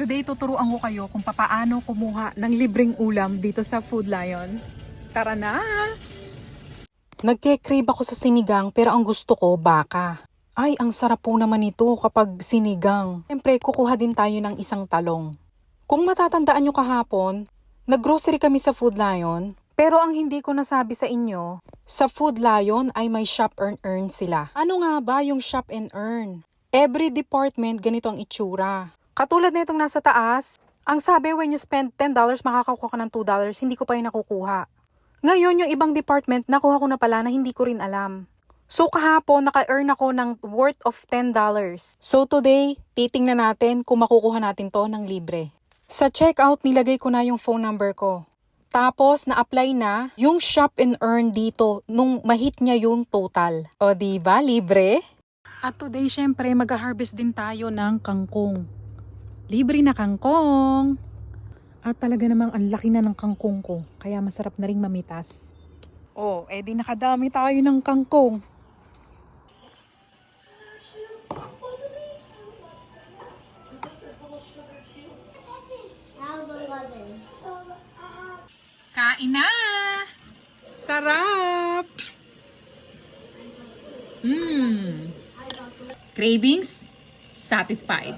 Today, tuturuan ko kayo kung papaano kumuha ng libreng ulam dito sa Food Lion. Tara na! Nagke-crave ako sa sinigang pero ang gusto ko baka. Ay, ang sarap po naman ito kapag sinigang. Siyempre, kukuha din tayo ng isang talong. Kung matatandaan nyo kahapon, naggrocery kami sa Food Lion. Pero ang hindi ko nasabi sa inyo, sa Food Lion ay may shop and earn sila. Ano nga ba yung shop and earn? Every department ganito ang itsura. Katulad na itong nasa taas, ang sabi when you spend $10, makakakuha ka ng $2, hindi ko pa yung nakukuha. Ngayon, yung ibang department, nakuha ko na pala na hindi ko rin alam. So kahapon, naka-earn ako ng worth of $10. So today, titingnan natin kung makukuha natin to ng libre. Sa checkout, nilagay ko na yung phone number ko. Tapos, na-apply na yung shop and earn dito nung mahit niya yung total. O, di ba Libre? At today, syempre, mag-harvest din tayo ng kangkong. Libre na kangkong. At talaga namang ang laki na ng kangkong ko. Kaya masarap na ring mamitas. Oh, edi nakadami tayo ng kangkong. How's 11? Kain na! Sarap! Mmm! Cravings? Satisfied.